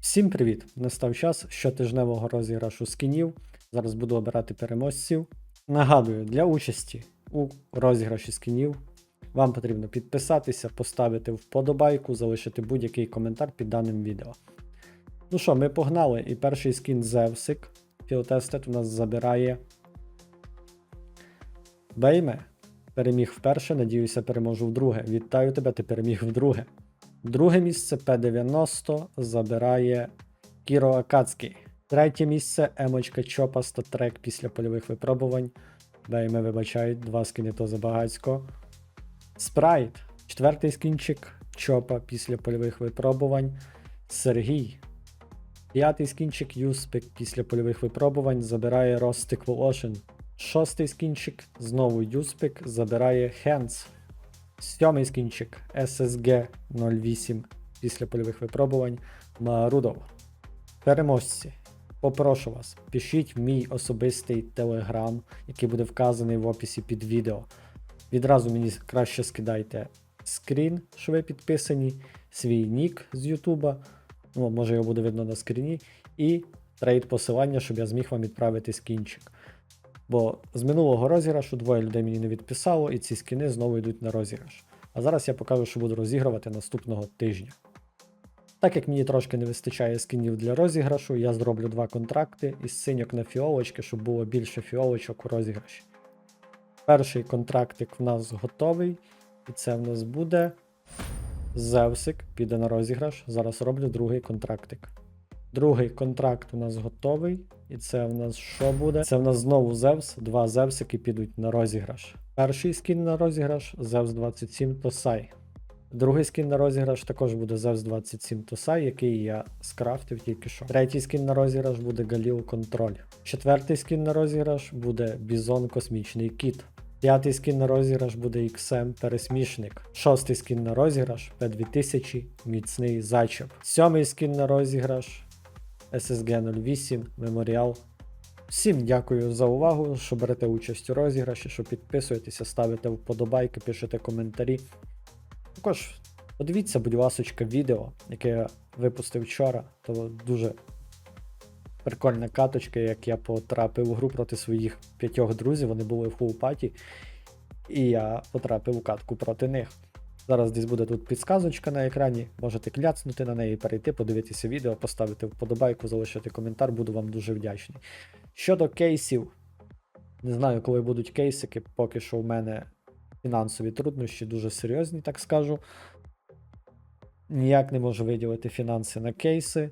Всім привіт! Настав час щотижневого розіграшу скінів. Зараз буду обирати переможців. Нагадую, для участі у розіграші скінів вам потрібно підписатися, поставити вподобайку, залишити будь-який коментар під даним відео. Ну що, ми погнали, і перший скін Зевсик. Філтестед у нас забирає Бейме. Переміг вперше, надіюся, переможу вдруге. Вітаю тебе, ти переміг вдруге. Друге місце П90 забирає Кіро Акацький. Третє місце Емочка Чопа статрек після польових випробувань. Бейме вибачають, два скини то забагацько. Спрайт. Четвертий скінчик Чопа після польових випробувань. Сергій. П'ятий скінчик Юспик після польових випробувань забирає Ростик Волошин. Шостий скінчик знову Юспик забирає Хенс. Сьомий скінчик SSG 08 після польових випробувань Марудов. Переможці. Попрошу вас, пишіть в мій особистий телеграм, який буде вказаний в описі під відео. Відразу мені краще скидайте скрін, що ви підписані, свій нік з Ютуба. Ну, може його буде видно на скріні, і трейд посилання, щоб я зміг вам відправити скінчик. Бо з минулого розіграшу двоє людей мені не відписало, і ці скіни знову йдуть на розіграш. А зараз я покажу, що буду розігрувати наступного тижня. Так як мені трошки не вистачає скінів для розіграшу, я зроблю два контракти із синьок на фіолочки, щоб було більше фіолочок у розіграші. Перший контрактик в нас готовий, і це в нас буде Зевсик, піде на розіграш. Зараз роблю другий контрактик. Другий контракт у нас готовий. І це в нас що буде? Це в нас знову Зевс, два Зевсики підуть на розіграш. Перший скін на розіграш Зевс 27 Тосай. Другий скін на розіграш також буде Зевс 27 Тосай, який я скрафтив тільки що. Третій скін на розіграш буде Галіл Контроль. Четвертий скін на розіграш буде Бізон Космічний Кіт. П'ятий скін на розіграш буде XM Пересмішник. Шостий скін на розіграш P2000 Міцний Зайчеп. Сьомий скін на розіграш SSG 08 Меморіал. Всім дякую за увагу, що берете участь у розіграші, що підписуєтеся, ставите вподобайки, пишете коментарі. Також подивіться, будь ласка, відео, яке я випустив вчора. То дуже прикольна каточка, як я потрапив у гру проти своїх п'ятьох друзів. Вони були в фулпаті, і я потрапив у катку проти них. Зараз десь буде тут підсказочка на екрані. Можете кляцнути на неї, перейти, подивитися відео, поставити вподобайку, залишити коментар, буду вам дуже вдячний. Щодо кейсів, не знаю, коли будуть кейсики, поки що в мене фінансові труднощі дуже серйозні, так скажу. Ніяк не можу виділити фінанси на кейси.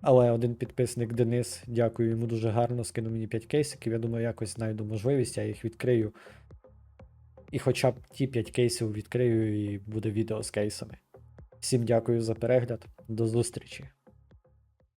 Але один підписник Денис, дякую йому дуже гарно, скинув мені 5 кейсиків. Я думаю, якось знайду можливість, я їх відкрию. І хоча б ті 5 кейсів відкрию і буде відео з кейсами. Всім дякую за перегляд. До зустрічі!